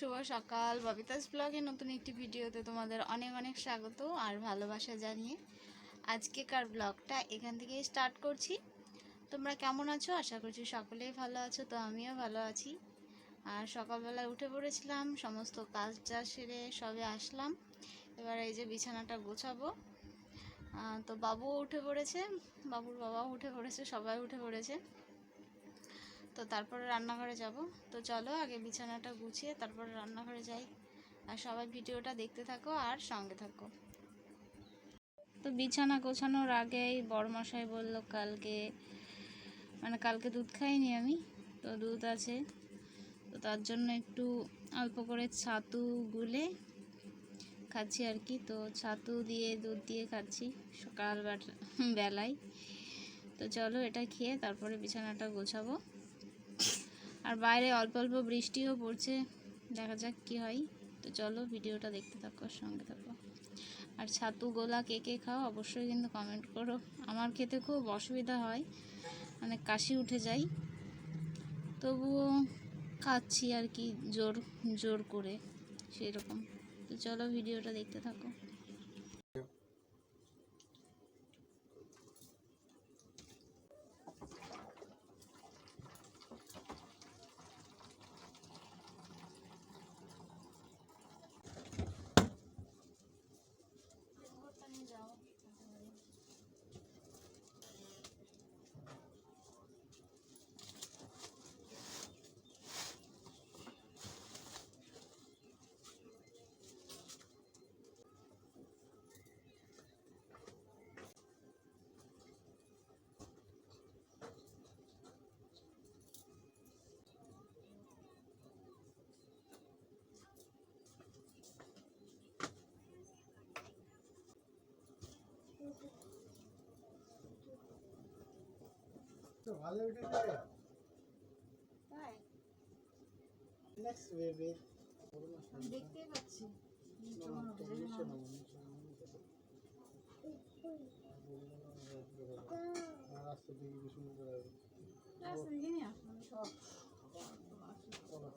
শুভ সকাল। ববিতাস ব্লগে নতুন একটি ভিডিওতে তোমাদের অনেক অনেক স্বাগত আর ভালোবাসা জানিয়ে আজকেকার ব্লগটা এখান থেকে স্টার্ট করছি। তোমরা কেমন আছো? আশা করছি সকলেই ভালো আছো, তো আমিও ভালো আছি। আর সকালবেলায় উঠে পড়েছিলাম, সমস্ত কাজ টাজ সেরে সবে আসলাম। এবার এই যে বিছানাটা গোছাবো। তো বাবুও উঠে পড়েছে, বাবুর বাবাও উঠে পড়েছে, সবাই উঠে পড়েছে। তো তারপরে রান্নাঘরে যাব। তো চলো আগে বিছানাটা গুছিয়ে তারপরে রান্নাঘরে যাই। আর সবাই ভিডিওটা দেখতে থাকো আর সঙ্গে থাকো। তো বিছানা গোছানোর আগেই বড়মশাই বলল, কালকে মানে কালকে দুধ খাইনি আমি, তো দুধ আছে। তো তার জন্য একটু অল্প করে ছাতু গুলে খাচ্ছি আর কি। তো ছাতু দিয়ে দুধ দিয়ে খাচ্ছি সকাল বেলায়। তো চলো এটা খেয়ে তারপরে বিছানাটা গোছাবো। আর বাইরে অল্প অল্প বৃষ্টিও পড়ছে। দেখা যাক কি হয়। তো চলো ভিডিওটা দেখতে থাকো সঙ্গে থাকো। আর ছাতু গোলা কে কে খাও অবশ্যই কিন্তু কমেন্ট করো। আমার খেতে খুব অসুবিধা হয় মানে কাশি উঠে যায়। তবুও খাচ্ছি আর কি জোর জোর করে সেই রকম তো চলো ভিডিওটা দেখতে থাকো। তো ভালো উঠেছে নেক্সট ওয়েবে দেখতেই পাচ্ছি। রাস্তা দিকে কি সুন্দর করে আসবে। চলো।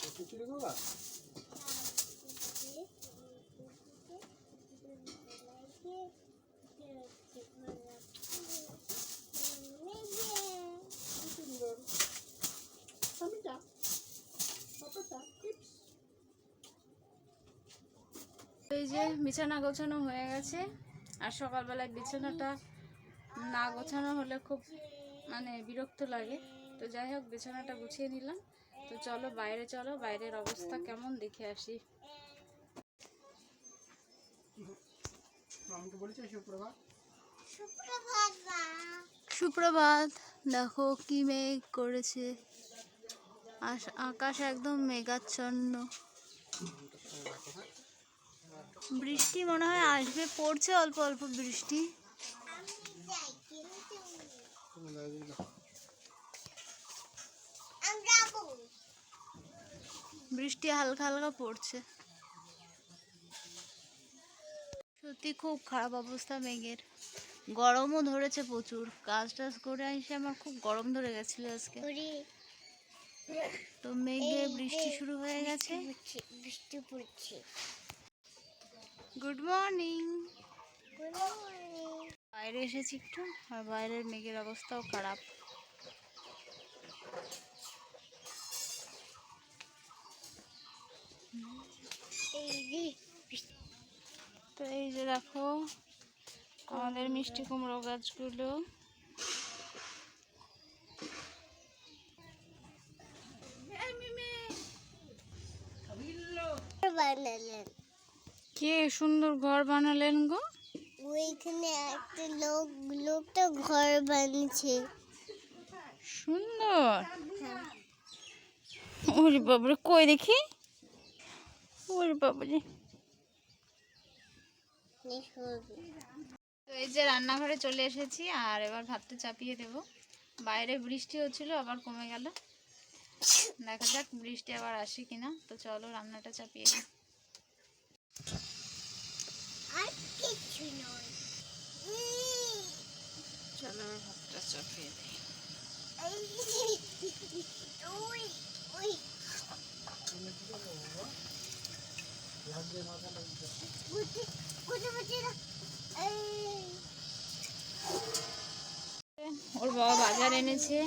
তো খিচুড়ি খাবা সুন্দর আমিটা পাপাটা টিপস এই যে বিছানা গোছানো হয়ে গেছে, আর সকালবেলায় বিছানাটা না গোছানো হলে খুব মানে বিরক্ত লাগে। তো যাই হোক, বিছানাটা গুছিয়ে নিলাম। তো চলো, বাইরে চলো, বাইরের অবস্থা কেমন দেখে আসি। সুপ্রভাত সুপ্রভাত। দেখো কি মেঘ করেছে। আকাশ একদম মেঘাচ্ছন্ন। বৃষ্টি মনে হয় আসবে, পড়ছে অল্প অল্প বৃষ্টি। বৃষ্টি হালকা হালকা পড়ছে। সত্যি খুব খারাপ অবস্থা মেঘের। গরমও ধরেছে প্রচুর। কাজ টাজ করে এসে আমার খুব গরম ধরে গেছিল আজকে। তো মেঘে বৃষ্টি শুরু হয়ে গেছে। বৃষ্টি পড়ছে। গুড মর্নিং বাইরে এসেছি একটু আর বাইরের মেঘের অবস্থাও খারাপ। তো এই যে দেখো আমাদের মিষ্টি কুমড়ো গাছগুলো। বানালেন। কে সুন্দর ঘর বানালেন গো? ওইখানে একটা লোক লোকটা ঘর বানিয়েছে সুন্দর। ওরে বাবরে কই দেখি? ওরে বাবারে তো এই যে রান্নাঘরে চলে এসেছি আর এবার ভাতটা চাপিয়ে দেব। বাইরে বৃষ্টি হচ্ছিল আবার কমে গেল। দেখা যাক বৃষ্টি আবার আসে কিনা। তো চলো রান্নাটা চাপিয়ে দিই। চলো ভাতটা চাপিয়ে দিই। ওর বাবা বাজার এনেছে।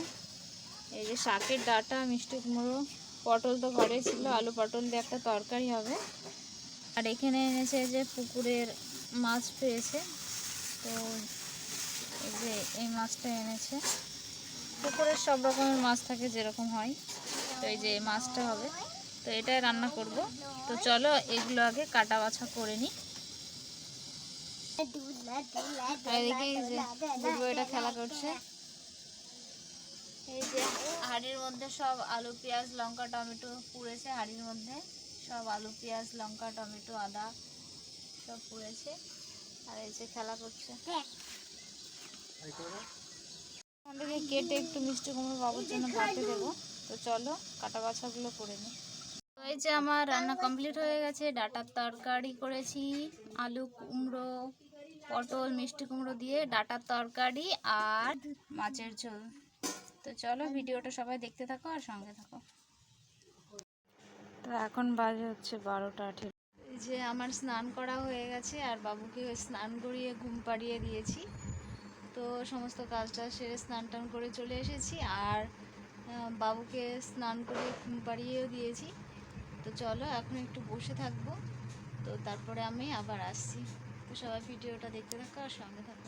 এই যে শাকের ডাটা, মিষ্টি কুমড়ো, পটল তো ঘরে ছিল, আলু পটল দিয়ে একটা তরকারি হবে। আর এখানে এনেছে যে পুকুরের মাছ পেয়েছে। তো এই যে এই মাছটা এনেছে। পুকুরের সব রকমের মাছ থাকে যেরকম হয়। তো এই যে মাছটা হবে। তো এটাই রান্না করব। তো চলো এগুলো আগে কাটা বাছা করে নিই দুলা দুলা আর এদিকে এই যে বুড়ো এটা মধ্যে সব আলু, পেঁয়াজ, লঙ্কা, টমেটো পুড়েছে হাঁড়ির মধ্যে। সব আলু, পেঁয়াজ, লঙ্কা, টমেটো, আদা সব পুড়েছে। আর এই যে খেলা করছে। ওটাকে কেটে একটু মিষ্টি কুমড়ো বাবুর জন্য ভাতে দেবো। তো চলো, কাটা বাছাগুলো করে নিই। এই যে আমার রান্না কমপ্লিট হয়ে গেছে। ডাটার তরকারি করেছি, আলু কুমড়ো পটল মিষ্টি কুমড়ো দিয়ে ডাটার তরকারি আর মাছের ঝোল। তো চলো ভিডিওটা সবাই দেখতে থাকো আর সঙ্গে থাকো। তো এখন বাজে হচ্ছে বারোটা এই যে আমার স্নান করা হয়ে গেছে আর বাবুকে স্নান করিয়ে ঘুম পাড়িয়ে দিয়েছি। তো সমস্ত কাজটা সেরে স্নান টান করে চলে এসেছি আর বাবুকে স্নান করে ঘুম পাড়িয়েও দিয়েছি। তো চলো এখন একটু বসে থাকব। তো তারপরে আমি আবার আসছি। তো সবাই ভিডিওটা দেখতে থাকো আর সঙ্গে থাকো।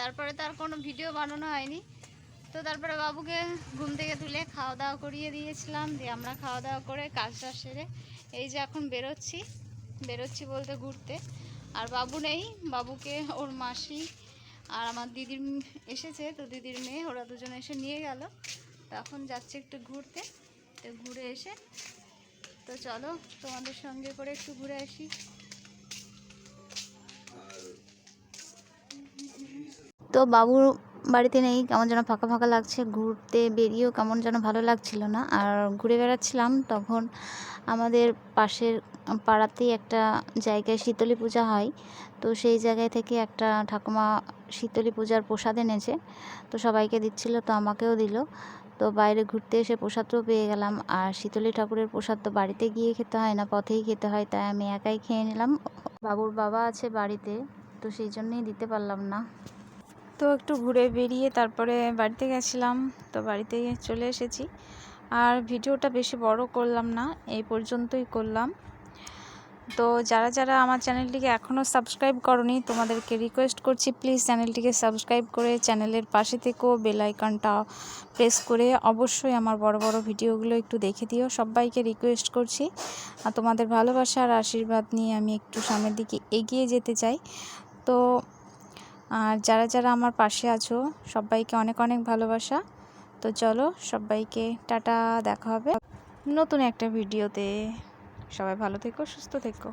তারপরে তার কোনো ভিডিও বানানো হয়নি। তো তারপরে বাবুকে ঘুম থেকে তুলে খাওয়া দাওয়া করিয়ে দিয়েছিলাম, দিয়ে আমরা খাওয়া দাওয়া করে কাজটা সেরে এই যে এখন বেরোচ্ছি। বেরোচ্ছি বলতে ঘুরতে। আর বাবু নেই, বাবুকে ওর মাসি আর আমার দিদির এসেছে, তো দিদির মেয়ে, ওরা দুজন এসে নিয়ে গেল। তো এখন যাচ্ছে একটু ঘুরতে। তো ঘুরে এসে, তো চলো তোমাদের সঙ্গে করে একটু ঘুরে আসি। তো বাবুর বাড়িতে নেই, কেমন যেন ফাঁকা ফাঁকা লাগছে, ঘুরতে বেরিয়েও কেমন যেন ভালো লাগছিল না। আর ঘুরে বেড়াচ্ছিলাম তখন আমাদের পাশের পাড়াতেই একটা জায়গায় শীতলী পূজা হয়। তো সেই জায়গায় থেকে একটা ঠাকুমা শীতলী পূজার প্রসাদ এনেছে। তো সবাইকে দিচ্ছিল, তো আমাকেও দিল। তো বাইরে ঘুরতে এসে প্রসাদও পেয়ে গেলাম। আর শীতলী ঠাকুরের প্রসাদ তো বাড়িতে গিয়ে খেতে হয় না, পথেই খেতে হয়, তাই আমি একাই খেয়ে নিলাম। বাবুর বাবা আছে বাড়িতে, তো সেই জন্যই দিতে পারলাম না। তো একটু ঘুরে বেরিয়ে তারপরে বাড়িতে গেছিলাম, তো বাড়িতে চলে এসেছি। আর ভিডিওটা বেশি বড় করলাম না, এই পর্যন্তই করলাম। তো যারা যারা আমার চ্যানেলটিকে এখনও সাবস্ক্রাইব করনি, তোমাদেরকে রিকোয়েস্ট করছি প্লিজ চ্যানেলটিকে সাবস্ক্রাইব করে চ্যানেলের পাশে থেকেও বেল আইকনটা প্রেস করে অবশ্যই আমার বড় বড় ভিডিওগুলো একটু দেখে দিও। সবাইকে রিকোয়েস্ট করছি। আর তোমাদের ভালোবাসা আর আশীর্বাদ নিয়ে আমি একটু সামনের দিকে এগিয়ে যেতে চাই। তো আর যারা যারা আমার পাশে আছো, সবাইকে অনেক অনেক ভালোবাসা। তো চলো সবাইকে টাটা, দেখা হবে নতুন একটা ভিডিওতে। সবাই ভালো থেকো, সুস্থ থেকো।